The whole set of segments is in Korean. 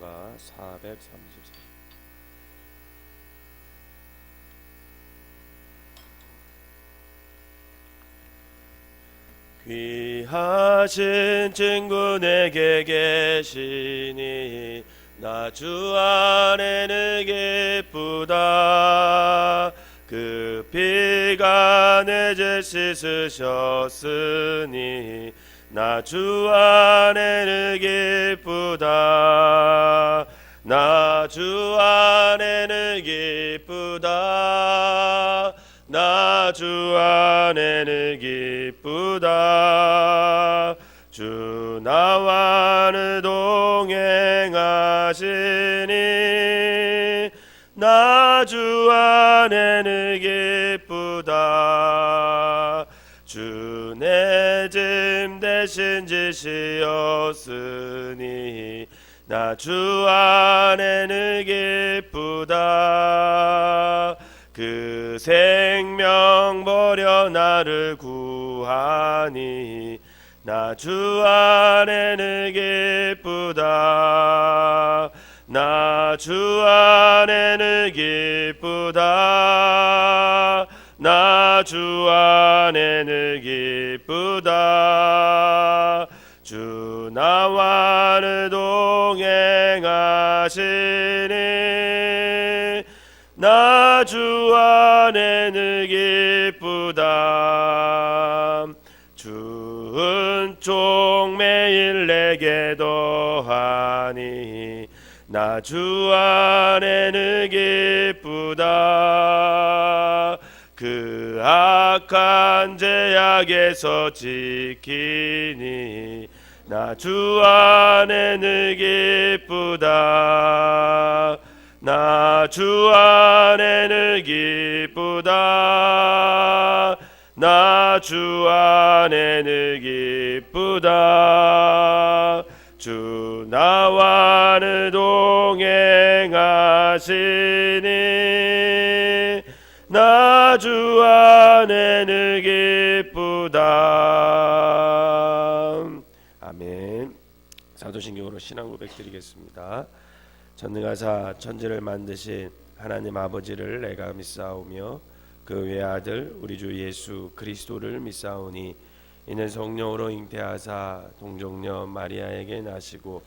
찬송가 433 귀하신 친구 내게 계시니 나 주 안에는 기쁘다. 그 피가 내 죄 씻으셨으니 나 주 안에는 기쁘다. 나 주 안에는 기쁘다. 나 주 안에는 기쁘다. 주 나와는 동행하시니 나 주 안에는 기쁘다 신 지시었으니 나 주 안에는 기쁘다. 그 생명 버려 나를 구하니 나 주 안에는 기쁘다. 나 주 안에는 기쁘다 나 주 안에는 기쁘다. 주 나와는 동행하시니 나 주 안에는 기쁘다. 주 은총 매일 내게 더하니 나 주 안에는 기쁘다 그 악한 제약에서 지키니 나 주 안에는 기쁘다. 나 주 안에는 기쁘다. 나 주 안에는 기쁘다. 주 나와는 동행하시니 나 주 안에는 기쁘다. 아멘. 사도신경으로 신앙 고백 드리겠습니다. 전능하사 천지를 만드신 하나님 아버지를 내가 믿사오며 그 외 아들 우리 주 예수 그리스도를 믿사오니 이는 성령으로 잉태하사 동정녀 마리아에게 나시고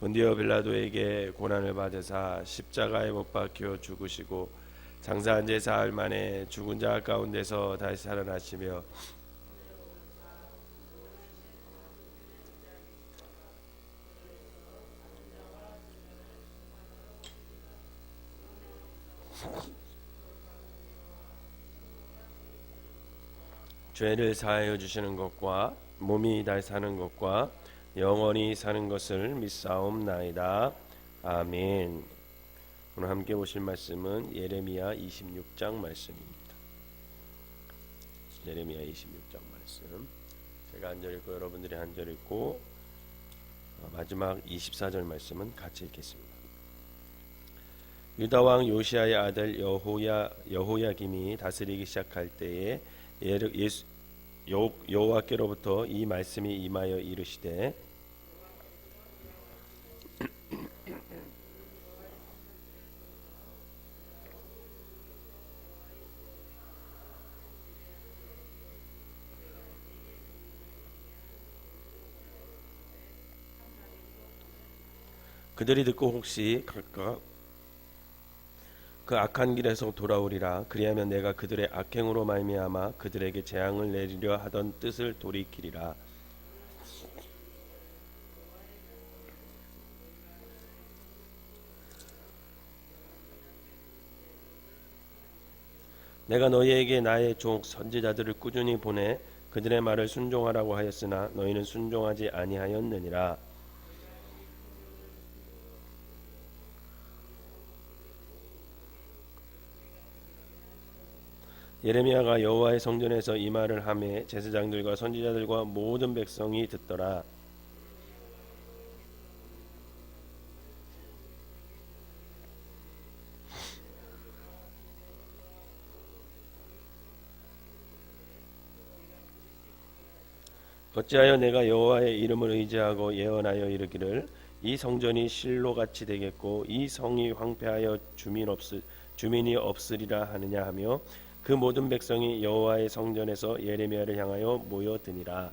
본디오 빌라도에게 고난을 받으사 십자가에 못 박혀 죽으시고 장사한 지 사흘 만에 죽은 자 가운데서 다시 살아나시며 죄를 사하여 주시는 것과 몸이 다시 사는 것과 영원히 사는 것을 믿사옵나이다. 아멘. 오늘 함께 보실 말씀은 예레미야 26장 말씀입니다. 예레미야 26장 말씀. 제가 한 절 읽고 여러분들이 한 절 읽고 어, 마지막 24절 말씀은 같이 읽겠습니다. 유다 왕 요시아의 아들 여호야 여호야김이 다스리기 시작할 때에 예수 여- 여호와께로부터 이 말씀이 임하여 이르시되 그들이 듣고 혹시 각각 그 악한 길에서 돌아오리라. 그리하면 내가 그들의 악행으로 말미암아 그들에게 재앙을 내리려 하던 뜻을 돌이키리라. 내가 너희에게 나의 종 선지자들을 꾸준히 보내 그들의 말을 순종하라고 하였으나 너희는 순종하지 아니하였느니라 예레미야가 여호와의 성전에서 이 말을 하매 제사장들과 선지자들과 모든 백성이 듣더라. 어찌하여 내가 여호와의 이름을 의지하고 예언하여 이르기를 이 성전이 실로 같이 되겠고 이 성이 황폐하여 주민 없으 주민이 없으리라 하느냐 하며 그 모든 백성이 여호와의 성전에서 예레미야를 향하여 모여드니라.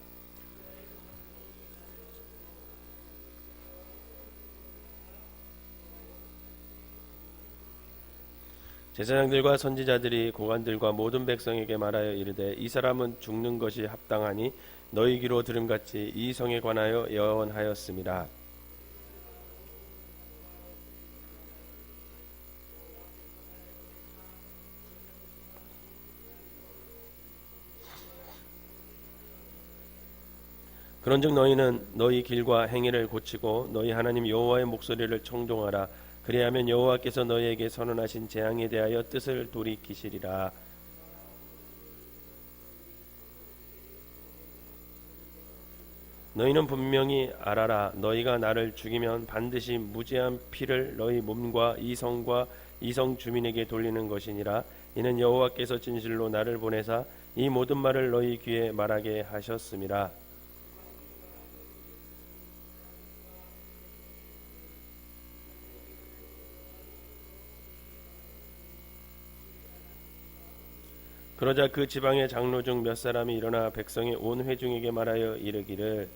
제사장들과 선지자들이 고관들과 모든 백성에게 말하여 이르되 이 사람은 죽는 것이 합당하니 너희 귀로 들음같이 이 성에 관하여 예언하였습니다. 그런즉 너희는 너희 길과 행위를 고치고 너희 하나님 여호와의 목소리를 청종하라. 그리하면 여호와께서 너희에게 선언하신 재앙에 대하여 뜻을 돌이키시리라. 너희는 분명히 알아라. 너희가 나를 죽이면 반드시 무죄한 피를 너희 몸과 이 성과 이성 주민에게 돌리는 것이니라. 이는 여호와께서 진실로 나를 보내사 이 모든 말을 너희 귀에 말하게 하셨음이라 그러자 그 지방의 장로 중 몇 사람이 일어나 백성의 온 회중에게 말하여 이르기를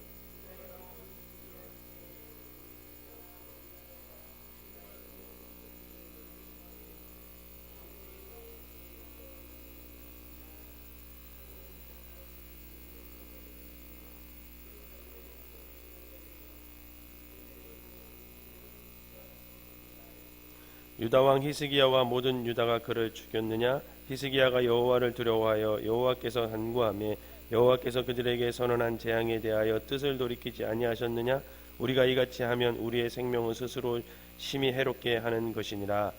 유다 왕 히스기야와 모든 유다가 그를 죽였느냐 히스기야가 여호와를 두려워하여 여호와께서 간구하며 여호와께서 그들에게 선언한 재앙에 대하여 뜻을 돌이키지 아니하셨느냐? 우리가 이같이 하면 우리의 생명은 스스로 심히 해롭게 하는 것이니라.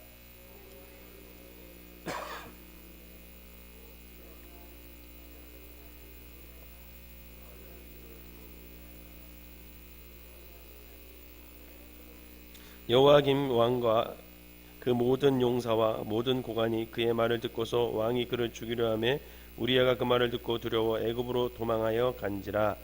여호와김 왕과 그 모든 용사와 모든 고관이 그의 말을 듣고서 왕이 그를 죽이려 하매 우리야가 그 말을 듣고 두려워 애굽으로 도망하여 간지라.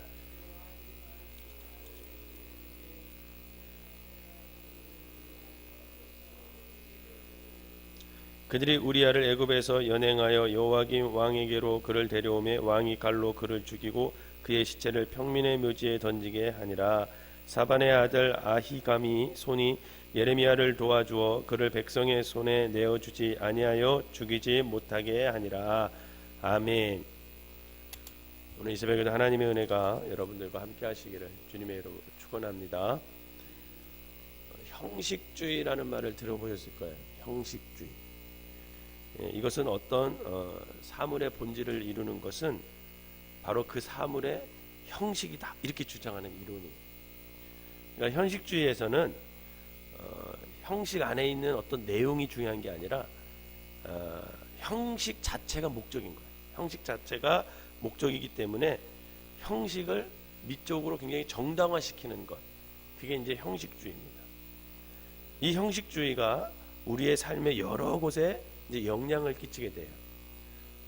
그들이 우리야를 애굽에서 연행하여 여호와김 왕에게로 그를 데려오매 왕이 칼로 그를 죽이고 그의 시체를 평민의 묘지에 던지게 하니라 사반의 아들 아히감이 손이 예레미야를 도와주어 그를 백성의 손에 내어 주지 아니하여 죽이지 못하게 하니라 아멘. 오늘 이 새벽에도 하나님의 은혜가 여러분들과 함께 하시기를 주님의 이름으로 축원합니다. 형식주의라는 말을 들어보셨을 거예요. 형식주의. 예, 이것은 어떤 어, 사물의 본질을 이루는 것은 바로 그 사물의 형식이다 이렇게 주장하는 이론이. 그러니까 형식주의에서는 어, 형식 안에 있는 어떤 내용이 중요한 게 아니라 어, 형식 자체가 목적인 거예요. 형식 자체가 목적이기 때문에 형식을 미적으로 굉장히 정당화시키는 것. 그게 이제 형식주의입니다. 이 형식주의가 우리의 삶의 여러 곳에 이제 영향을 끼치게 돼요.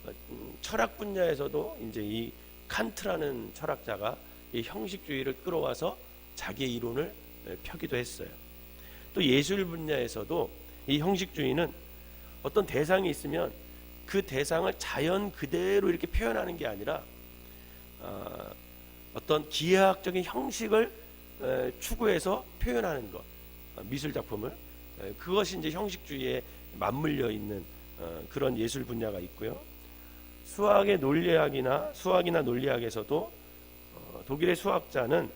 어, 음, 철학 분야에서도 이제 이 칸트라는 철학자가 이 형식주의를 끌어와서 자기의 이론을 펴기도 했어요. 또 예술 분야에서도 이 형식주의는 어떤 대상이 있으면 그 대상을 자연 그대로 이렇게 표현하는 게 아니라 어, 어떤 기하학적인 형식을 에, 추구해서 표현하는 것, 어, 미술 작품을 에, 그것이 이제 형식주의에 맞물려 있는 어, 그런 예술 분야가 있고요. 수학의 논리학이나 수학이나 논리학에서도 어, 독일의 수학자는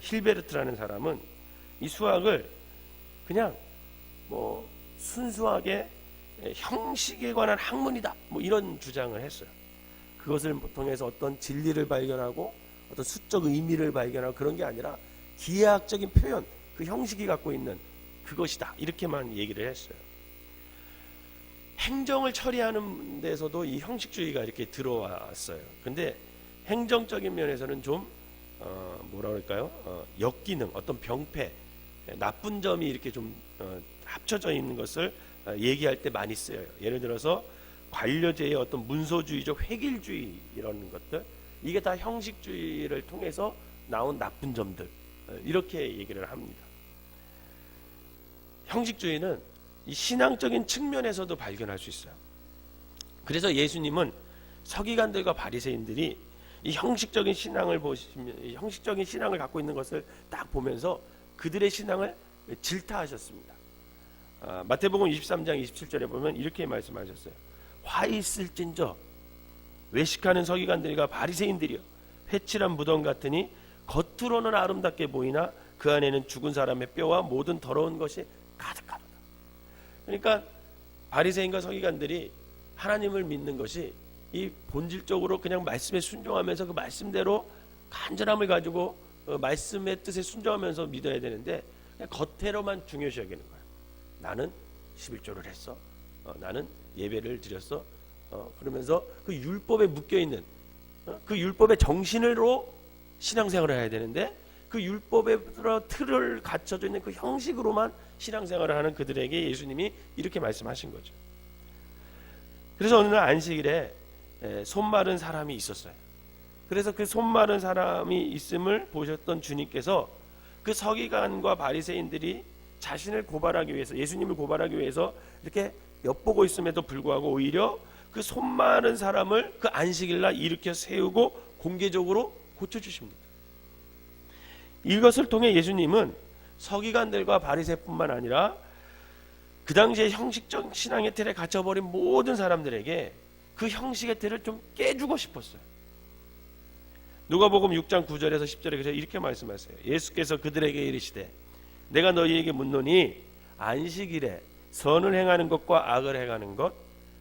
힐베르트라는 사람은 이 수학을 그냥 뭐 순수하게 형식에 관한 학문이다 뭐 이런 주장을 했어요. 그것을 통해서 어떤 진리를 발견하고 어떤 수적 의미를 발견하고 그런 게 아니라 기하학적인 표현 그 형식이 갖고 있는 그것이다 이렇게만 얘기를 했어요. 행정을 처리하는 데서도 이 형식주의가 이렇게 들어왔어요. 근데 행정적인 면에서는 좀 어, 뭐라 그럴까요? 어, 역기능, 어떤 병폐, 나쁜 점이 이렇게 좀 어, 합쳐져 있는 것을 어, 얘기할 때 많이 쓰여요. 예를 들어서 관료제의 어떤 문서주의적 획일주의 이런 것들 이게 다 형식주의를 통해서 나온 나쁜 점들 어, 이렇게 얘기를 합니다. 형식주의는 이 신앙적인 측면에서도 발견할 수 있어요. 그래서 예수님은 서기관들과 바리새인들이 이 형식적인 신앙을 보시면 이 형식적인 신앙을 갖고 있는 것을 딱 보면서 그들의 신앙을 질타하셨습니다. 아, 마태복음 23장 27절에 보면 이렇게 말씀하셨어요. 화 있을진저 외식하는 서기관들과 바리새인들이여 회칠한 무덤 같으니 겉으로는 아름답게 보이나 그 안에는 죽은 사람의 뼈와 모든 더러운 것이 가득하다. 그러니까 바리새인과 서기관들이 하나님을 믿는 것이 이 본질적으로 그냥 말씀에 순종하면서 그 말씀대로 간절함을 가지고 어, 말씀의 뜻에 순종하면서 믿어야 되는데 겉으로만 중요시 여기는 거예요. 나는 11조를 했어. 어, 나는 예배를 드렸어. 어, 그러면서 그 율법에 묶여 있는 어, 그 율법의 정신으로 신앙생활을 해야 되는데 그 율법의 틀을 갖춰져 있는 그 형식으로만 신앙생활을 하는 그들에게 예수님이 이렇게 말씀하신 거죠. 그래서 어느 날 안식일에 에, 손 마른 사람이 있었어요. 그래서 그 손 마른 사람이 있음을 보셨던 주님께서 그 서기관과 바리새인들이 자신을 고발하기 위해서 예수님을 고발하기 위해서 이렇게 엿보고 있음에도 불구하고 오히려 그 손 마른 사람을 그 안식일 날 일으켜 세우고 공개적으로 고쳐 주십니다. 이것을 통해 예수님은 서기관들과 바리새뿐만 아니라 그 당시에 형식적 신앙의 틀에 갇혀버린 모든 사람들에게 그 형식의 틀을 좀 깨주고 싶었어요. 누가복음 6장 9절에서 10절에 그래서 이렇게 말씀하세요. 예수께서 그들에게 이르시되 내가 너희에게 묻노니 안식일에 선을 행하는 것과 악을 행하는 것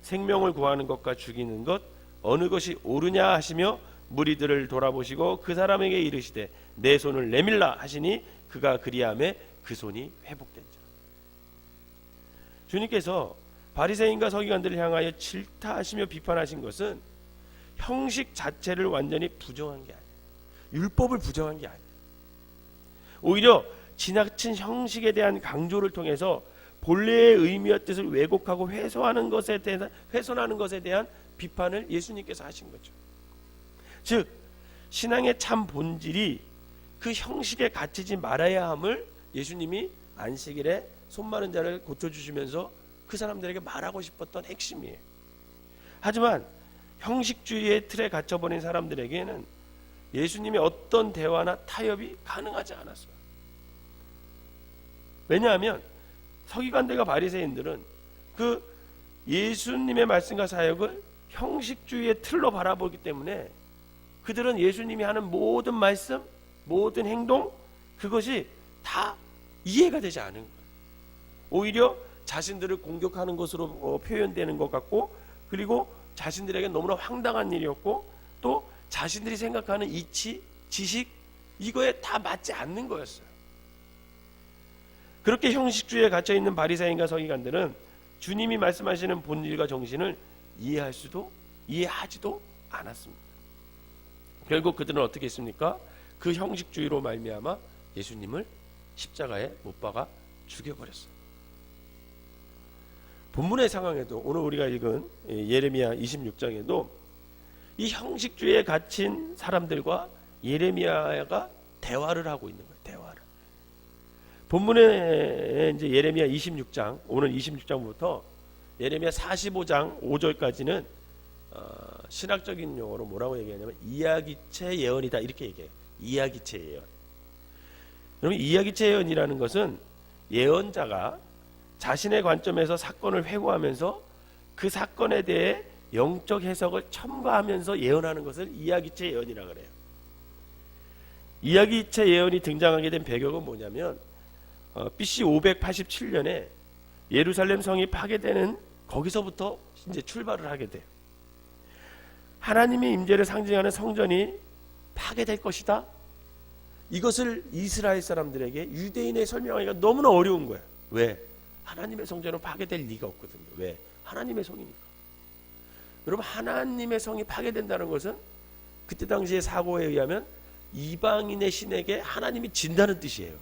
생명을 구하는 것과 죽이는 것 어느 것이 옳으냐 하시며 무리들을 돌아보시고 그 사람에게 이르시되 내 손을 내밀라 하시니 그가 그리함에 그 손이 회복된지라. 주님께서 바리새인과 서기관들을 향하여 질타하시며 비판하신 것은 형식 자체를 완전히 부정한 게 아니에요. 율법을 부정한 게 아니에요. 오히려 지나친 형식에 대한 강조를 통해서 본래의 의미와 뜻을 왜곡하고 훼손하는 것에 대한 훼손하는 것에 대한 비판을 예수님께서 하신 거죠. 즉 신앙의 참 본질이 그 형식에 갇히지 말아야 함을 예수님이 안식일에 손 마른 자를 고쳐 주시면서 그 사람들에게 말하고 싶었던 핵심이에요. 하지만 형식주의의 틀에 갇혀버린 사람들에게는 예수님의 어떤 대화나 타협이 가능하지 않았어요. 왜냐하면 서기관들과 바리새인들은 그 예수님의 말씀과 사역을 형식주의의 틀로 바라보기 때문에 그들은 예수님이 하는 모든 말씀, 모든 행동 그것이 다 이해가 되지 않은 거예요. 오히려 자신들을 공격하는 것으로 어, 표현되는 것 같고 그리고 자신들에게 너무나 황당한 일이었고 또 자신들이 생각하는 이치, 지식 이거에 다 맞지 않는 거였어요. 그렇게 형식주의에 갇혀 있는 바리새인과 서기관들은 주님이 말씀하시는 본질과 정신을 이해할 수도 이해하지도 않았습니다. 결국 그들은 어떻게 했습니까? 그 형식주의로 말미암아 예수님을 십자가에 못 박아 죽여버렸어요. 본문의 상황에도 오늘 우리가 읽은 예레미야 26장에도 이 형식주의에 갇힌 사람들과 예레미야가 대화를 하고 있는 거예요. 대화를. 본문에 이제 예레미야 26장 오늘 26장부터 예레미야 45장 5절까지는 어, 신학적인 용어로 뭐라고 얘기하냐면 이야기체 예언이다 이렇게 얘기해요. 이야기체 예언. 여러분 이야기체 예언이라는 것은 예언자가 자신의 관점에서 사건을 회고하면서 그 사건에 대해 영적 해석을 첨가하면서 예언하는 것을 이야기체 예언이라 그래요. 이야기체 예언이 등장하게 된 배경은 뭐냐면 어, BC 587년에 예루살렘 성이 파괴되는 거기서부터 이제 출발을 하게 돼요. 하나님의 임재를 상징하는 성전이 파괴될 것이다. 이것을 이스라엘 사람들에게 유대인에 설명하기가 너무나 어려운 거예요. 왜? 하나님의 성전은 파괴될 리가 없거든요. 왜? 하나님의 성이니까. 여러분 하나님의 성이 파괴된다는 것은 그때 당시의 사고에 의하면 이방인의 신에게 하나님이 진다는 뜻이에요.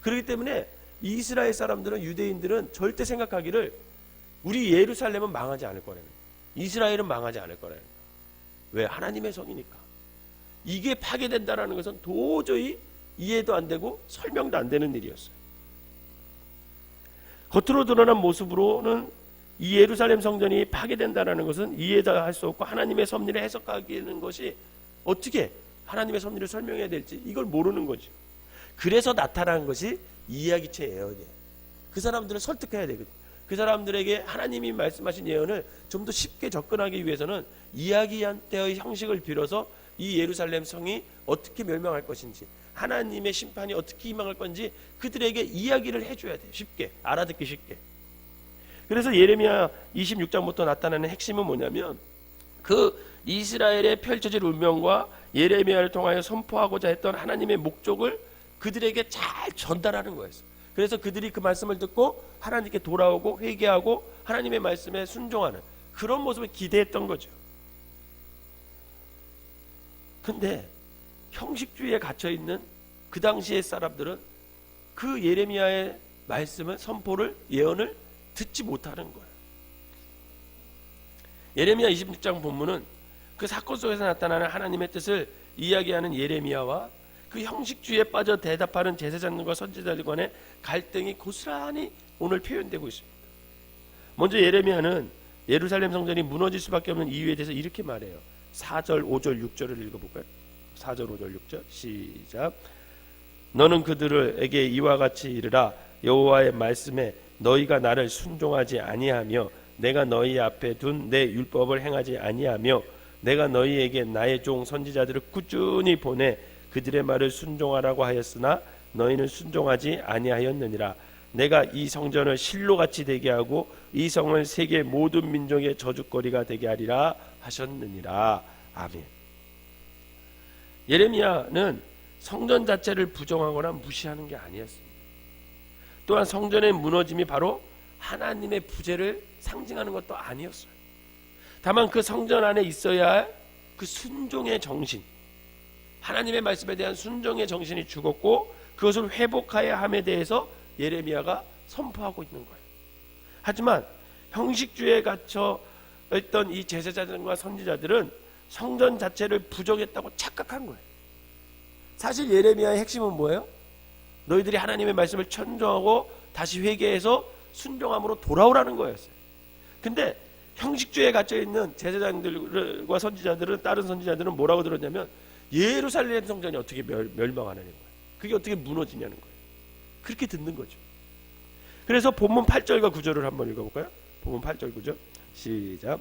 그렇기 때문에 이스라엘 사람들은 유대인들은 절대 생각하기를 우리 예루살렘은 망하지 않을 거라는. 이스라엘은 망하지 않을 거라는. 왜? 하나님의 성이니까. 이게 파괴된다라는 것은 도저히 이해도 안 되고 설명도 안 되는 일이었어요. 겉으로 드러난 모습으로는 이 예루살렘 성전이 파괴된다라는 것은 이해도 할수 없고 하나님의 섭리를 해석하기는 것이 어떻게 하나님의 섭리를 설명해야 될지 이걸 모르는 거죠. 그래서 나타난 것이 이야기체 예언이에요. 그 사람들을 설득해야 되거든요. 그 사람들에게 하나님이 말씀하신 예언을 좀 더 쉽게 접근하기 위해서는 이야기한 때의 형식을 빌어서 이 예루살렘 성이 어떻게 멸망할 것인지 하나님의 심판이 어떻게 임할 건지 그들에게 이야기를 해줘야 돼요. 쉽게 알아듣기 쉽게. 그래서 예레미야 26장부터 나타나는 핵심은 뭐냐면 그 이스라엘에 펼쳐질 운명과 예레미야를 통하여 선포하고자 했던 하나님의 목적을 그들에게 잘 전달하는 거였어요. 그래서 그들이 그 말씀을 듣고 하나님께 돌아오고 회개하고 하나님의 말씀에 순종하는 그런 모습을 기대했던 거죠. 근데 형식주의에 갇혀 있는 그 당시의 사람들은 그 예레미야의 말씀을 선포를 예언을 듣지 못하는 거예요. 예레미야 26장 본문은 그 사건 속에서 나타나는 하나님의 뜻을 이야기하는 예레미야와 그 형식주의에 빠져 대답하는 제사장들과 선지자들 간의 갈등이 고스란히 오늘 표현되고 있습니다. 먼저 예레미야는 예루살렘 성전이 무너질 수밖에 없는 이유에 대해서 이렇게 말해요. 4절, 5절, 6절을 읽어볼까요? 4절, 5절, 6절 시작. 너는 그들에게 이와 같이 이르라. 여호와의 말씀에 너희가 나를 순종하지 아니하며 내가 너희 앞에 둔 내 율법을 행하지 아니하며 내가 너희에게 나의 종 선지자들을 꾸준히 보내 그들의 말을 순종하라고 하였으나 너희는 순종하지 아니하였느니라. 내가 이 성전을 실로같이 되게 하고 이 성을 세계 모든 민족의 저주거리가 되게 하리라 하셨느니라. 아멘. 예레미야는 성전 자체를 부정하거나 무시하는 게 아니었습니다. 또한 성전의 무너짐이 바로 하나님의 부재를 상징하는 것도 아니었어요. 다만 그 성전 안에 있어야 할 그 순종의 정신, 하나님의 말씀에 대한 순종의 정신이 죽었고 그것을 회복해야 함에 대해서 예레미야가 선포하고 있는 거예요. 하지만 형식주의에 갇혀 있던 이 제사장과 선지자들은 성전 자체를 부정했다고 착각한 거예요. 사실 예레미야의 핵심은 뭐예요? 너희들이 하나님의 말씀을 천정하고 다시 회개해서 순종함으로 돌아오라는 거였어요. 근데 형식주의에 갇혀 있는 제사장들과 선지자들은 다른 선지자들은 뭐라고 들었냐면 예루살렘 성전이 어떻게 멸, 멸망하냐는 거예요. 그게 어떻게 무너지냐는 거예요. 그렇게 듣는 거죠. 그래서 본문 8절과 9절을 한번 읽어볼까요? 본문 8절 9절 시작.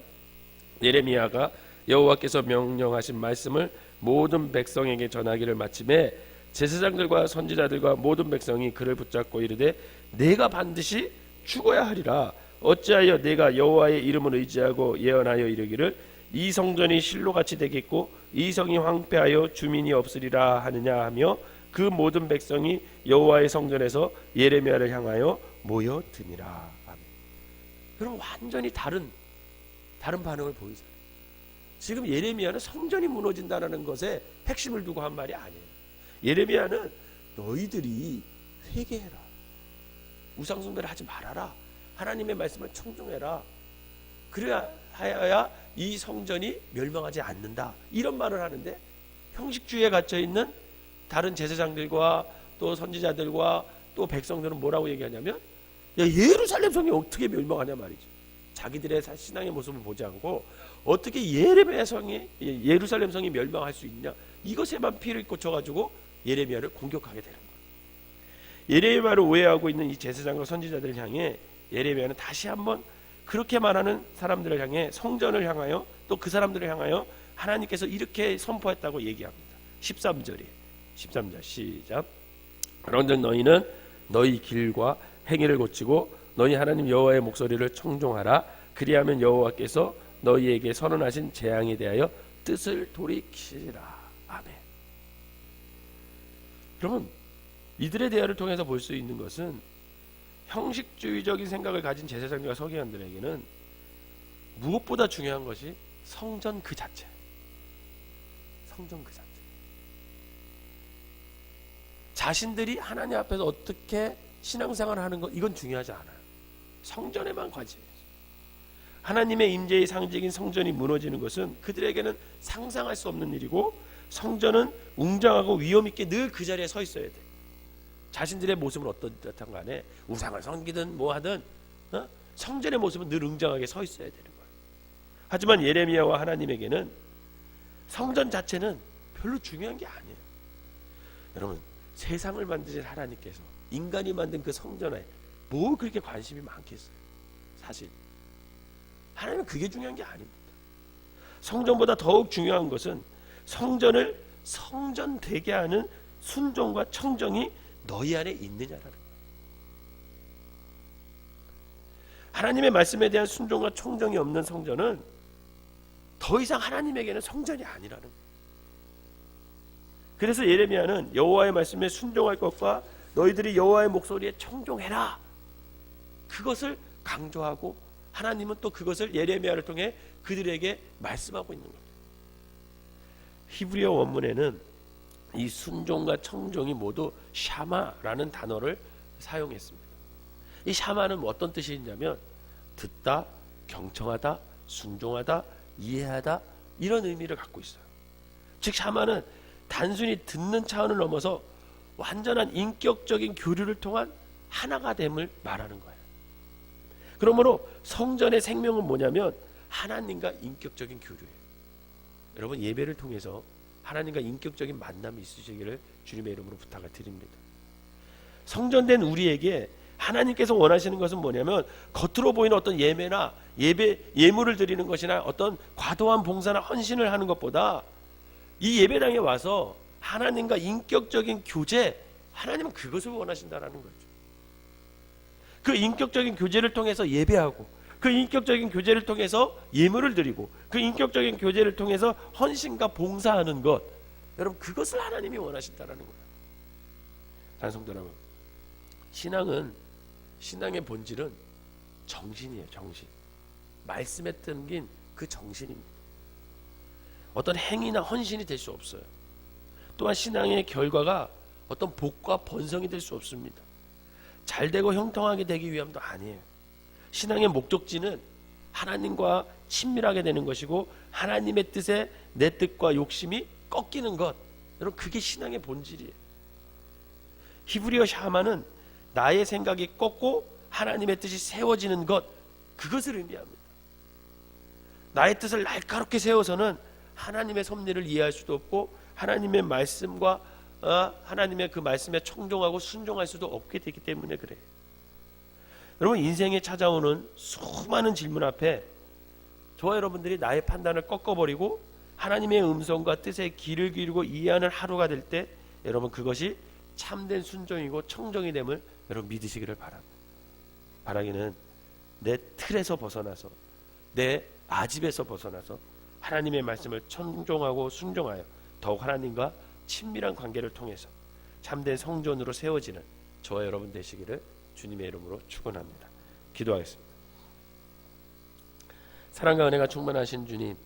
예레미야가 여호와께서 명령하신 말씀을 모든 백성에게 전하기를 마침에 제사장들과 선지자들과 모든 백성이 그를 붙잡고 이르되 내가 반드시 죽어야 하리라 어찌하여 내가 여호와의 이름을 의지하고 예언하여 이르기를 이 성전이 실로같이 되겠고 이 성이 황폐하여 주민이 없으리라 하느냐 하며 그 모든 백성이 여호와의 성전에서 예레미야를 향하여 모여드니라 아멘. 그럼 완전히 다른 다른 반응을 보이잖아요. 지금 예레미야는 성전이 무너진다는 것에 핵심을 두고 한 말이 아니에요. 예레미야는 너희들이 회개해라. 우상숭배를 하지 말아라. 하나님의 말씀을 청중해라. 그래야 이 성전이 멸망하지 않는다. 이런 말을 하는데 형식주의에 갇혀 있는 다른 제사장들과 또 선지자들과 또 백성들은 뭐라고 얘기하냐면 야, 예루살렘 성이 어떻게 멸망하냐 말이죠. 자기들의 신앙의 모습을 보지 않고 어떻게 예레미야 성이 예루살렘 성이 멸망할 수 있냐 이것에만 피를 꽂혀가지고 예레미야를 공격하게 되는 거예요. 예레미야를 오해하고 있는 이 제사장과 선지자들을 향해 예레미야는 다시 한번 그렇게 말하는 사람들을 향해 성전을 향하여 또 그 사람들을 향하여 하나님께서 이렇게 선포했다고 얘기합니다. 13절이에요. 13절 시작. 그런데 너희는 너희 길과 행위를 고치고 너희 하나님 여호와의 목소리를 청종하라. 그리하면 여호와께서 너희에게 선언하신 재앙에 대하여 뜻을 돌이키시라. 아멘. 그러면 이들의 대화를 통해서 볼 수 있는 것은 형식주의적인 생각을 가진 제사장과 서기관들에게는 무엇보다 중요한 것이 성전 그 자체. 성전 그 자체. 자신들이 하나님 앞에서 어떻게 신앙생활을 하는 것 이건 중요하지 않아요. 성전에만 관심이 하나님의 임재의 상징인 성전이 무너지는 것은 그들에게는 상상할 수 없는 일이고 성전은 웅장하고 위험 있게 늘 그 자리에 서 있어야 돼. 자신들의 모습은 어떻든 간에 우상을 섬기든 뭐 하든 어? 성전의 모습은 늘 웅장하게 서 있어야 되는 거예요. 하지만 예레미야와 하나님에게는 성전 자체는 별로 중요한 게 아니에요. 여러분 세상을 만드신 하나님께서 인간이 만든 그 성전에 뭘 그렇게 관심이 많겠어요? 사실 하나님은 그게 중요한 게 아닙니다. 성전보다 더욱 중요한 것은 성전을 성전 되게 하는 순종과 청정이 너희 안에 있느냐라는 거예요. 하나님의 말씀에 대한 순종과 청정이 없는 성전은 더 이상 하나님에게는 성전이 아니라는 거예요. 그래서 예레미야는 여호와의 말씀에 순종할 것과 너희들이 여호와의 목소리에 청종해라. 그것을 강조하고 하나님은 또 그것을 예레미야를 통해 그들에게 말씀하고 있는 겁니다. 히브리어 원문에는 이 순종과 청종이 모두 샤마라는 단어를 사용했습니다. 이 샤마는 어떤 뜻이 있냐면 듣다, 경청하다, 순종하다, 이해하다 이런 의미를 갖고 있어요. 즉 샤마는 단순히 듣는 차원을 넘어서 완전한 인격적인 교류를 통한 하나가 됨을 말하는 거예요. 그러므로 성전의 생명은 뭐냐면 하나님과 인격적인 교류예요. 여러분 예배를 통해서 하나님과 인격적인 만남이 있으시기를 주님의 이름으로 부탁을 드립니다. 성전된 우리에게 하나님께서 원하시는 것은 뭐냐면 겉으로 보이는 어떤 예배나 예배 예물을 드리는 것이나 어떤 과도한 봉사나 헌신을 하는 것보다 이 예배당에 와서 하나님과 인격적인 교제 하나님은 그것을 원하신다라는 거죠. 그 인격적인 교제를 통해서 예배하고 그 인격적인 교제를 통해서 예물을 드리고 그 인격적인 교제를 통해서 헌신과 봉사하는 것 여러분 그것을 하나님이 원하신다라는 거예요. 단성도 여러분 신앙은 신앙의 본질은 정신이에요 정신 말씀에 담긴 그 정신입니다. 어떤 행위나 헌신이 될 수 없어요. 또한 신앙의 결과가 어떤 복과 번성이 될 수 없습니다. 잘 되고 형통하게 되기 위함도 아니에요. 신앙의 목적지는 하나님과 친밀하게 되는 것이고 하나님의 뜻에 내 뜻과 욕심이 꺾이는 것. 여러분 그게 신앙의 본질이에요. 히브리어 샤마는 나의 생각이 꺾고 하나님의 뜻이 세워지는 것 그것을 의미합니다. 나의 뜻을 날카롭게 세워서는 하나님의 섭리를 이해할 수도 없고 하나님의 말씀과 어, 하나님의 그 말씀에 청종하고 순종할 수도 없게 되기 때문에 그래요. 여러분 인생에 찾아오는 수많은 질문 앞에 저와 여러분들이 나의 판단을 꺾어버리고 하나님의 음성과 뜻에 귀를 기울이고 이해하는 하루가 될 때 여러분 그것이 참된 순종이고 청정이 됨을 여러분 믿으시기를 바랍니다. 바라기는 내 틀에서 벗어나서 내 아집에서 벗어나서 하나님의 말씀을 청종하고 순종하여 더욱 하나님과 친밀한 관계를 통해서 참된 성전으로 세워지는 저와 여러분 되시기를 주님의 이름으로 축원합니다. 기도하겠습니다. 사랑과 은혜가 충만하신 주님,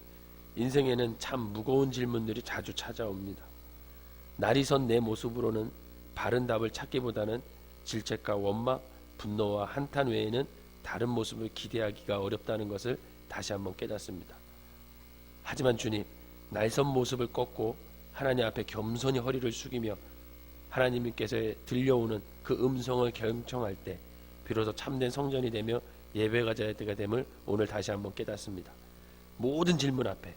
인생에는 참 무거운 질문들이 자주 찾아옵니다. 날이 선 내 모습으로는 바른 답을 찾기보다는 질책과 원망, 분노와 한탄 외에는 다른 모습을 기대하기가 어렵다는 것을 다시 한번 깨닫습니다. 하지만 주님, 날선 모습을 꺾고 하나님 앞에 겸손히 허리를 숙이며 하나님께서 들려오는 그 음성을 경청할 때 비로소 참된 성전이 되며 예배가 될 때가 됨을 오늘 다시 한번 깨닫습니다. 모든 질문 앞에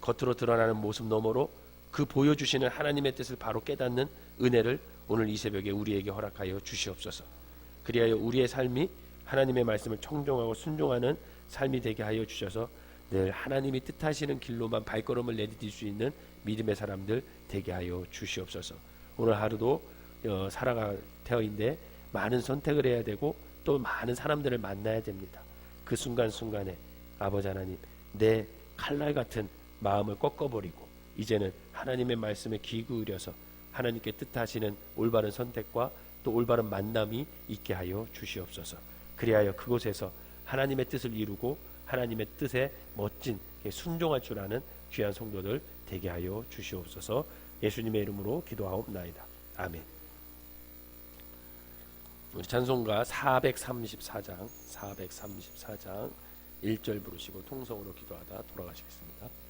겉으로 드러나는 모습 너머로 그 보여주시는 하나님의 뜻을 바로 깨닫는 은혜를 오늘 이 새벽에 우리에게 허락하여 주시옵소서. 그리하여 우리의 삶이 하나님의 말씀을 청종하고 순종하는 삶이 되게 하여 주셔서 늘 하나님이 뜻하시는 길로만 발걸음을 내디딜 수 있는 믿음의 사람들 되게 하여 주시옵소서. 오늘 하루도 어, 살아갈 태어인데 많은 선택을 해야 되고 또 많은 사람들을 만나야 됩니다. 그 순간순간에 아버지 하나님 내 칼날 같은 마음을 꺾어버리고 이제는 하나님의 말씀에 귀 기울여서 하나님께 뜻하시는 올바른 선택과 또 올바른 만남이 있게 하여 주시옵소서. 그리하여 그곳에서 하나님의 뜻을 이루고 하나님의 뜻에 멋진 순종할 줄 아는 귀한 성도들 되게 하여 주시옵소서. 예수님의 이름으로 기도하옵나이다. 아멘. 찬송가 434장 434장 1절 부르시고 통성으로 기도하다 돌아가시겠습니다.